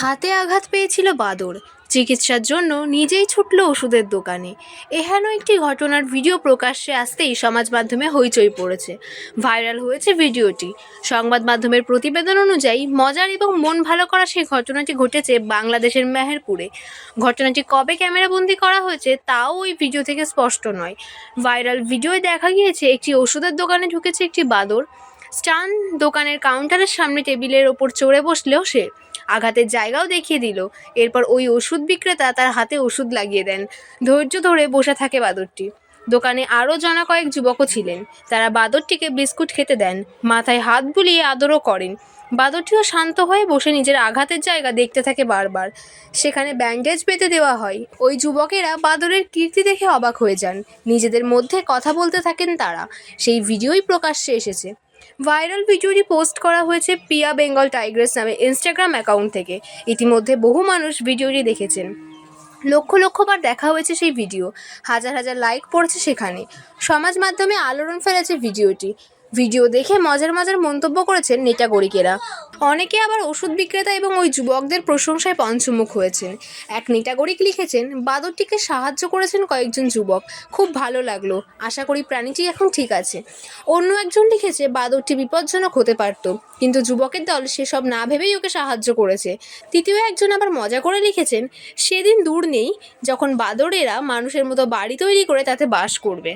হাতে আঘাত পেয়েছিল বাদর চিকিৎসার জন্য নিজেই ছুটল ওষুধের দোকানে। এহেন একটি ঘটনার ভিডিও প্রকাশ্যে আসতেই সমাজ মাধ্যমে হইচই পড়েছে। ভাইরাল হয়েছে ভিডিওটি। সংবাদ মাধ্যমের প্রতিবেদন অনুযায়ী মজার এবং মন ভালো করা সেই ঘটনাটি ঘটেছে বাংলাদেশের মেহেরপুরে। ঘটনাটি কবে ক্যামেরাবন্দি করা হয়েছে তাও ওই ভিডিও থেকে স্পষ্ট নয়। ভাইরাল ভিডিওয় দেখা গিয়েছে একটি ওষুধের দোকানে ঢুকেছে একটি বাদর স্টান দোকানের কাউন্টারের সামনে টেবিলের ওপর চড়ে বসলেও সে আঘাতের জায়গাও দেখিয়ে দিল। এরপর ওই ওষুধ বিক্রেতা তার হাতে ওষুধ লাগিয়ে দেন। ধৈর্য ধরে বসে থাকে বাদরটি। দোকানে আরও জনা কয়েক যুবকও ছিলেন। তারা বাদরটিকে বিস্কুট খেতে দেন, মাথায় হাত বুলিয়ে আদরও করেন। বাদরটিও শান্ত হয়ে বসে নিজের আঘাতের জায়গা দেখতে থাকে বারবার। সেখানে ব্যান্ডেজ পেতে দেওয়া হয়। ওই যুবকেরা বাদরের কীর্তি দেখে অবাক হয়ে যান। নিজেদের মধ্যে কথা বলতে থাকেন তারা। সেই ভিডিওই প্রকাশ্যে এসেছে। ভাইরাল ভিডিওটি পোস্ট করা হয়েছে পিয়া বেঙ্গল টাইগ্রেস নামে ইনস্টাগ্রাম অ্যাকাউন্ট থেকে। ইতিমধ্যে বহু মানুষ ভিডিওটি দেখেছেন। লক্ষ লক্ষবার দেখা হয়েছে সেই ভিডিও। হাজার হাজার লাইক পড়েছে সেখানে। সমাজ মাধ্যমে আলোড়ন ফেলেছে ভিডিওটি। ভিডিও দেখে মজার মজার মন্তব্য করেছেন নেটাগরিকেরা অনেকে আবার ওষুধ বিক্রেতা এবং ওই যুবকদের প্রশংসায় পঞ্চমুখ হয়েছেন। এক নেটাগরিক লিখেছেন, বাদরটিকে সাহায্য করেছেন কয়েকজন যুবক। খুব ভালো লাগল। আশা করি প্রাণীটি এখন ঠিক আছে। অন্য একজন লিখেছে, বাদরটি বিপজ্জনক হতে পারত, কিন্তু যুবকের দল সেসব না ভেবেই ওকে সাহায্য করেছে। তৃতীয় একজন আবার মজা করে লিখেছেন, সেদিন দূর নেই, যখন বাদরেরা মানুষের মতো বাড়ি তৈরি করে তাতে বাস করবে।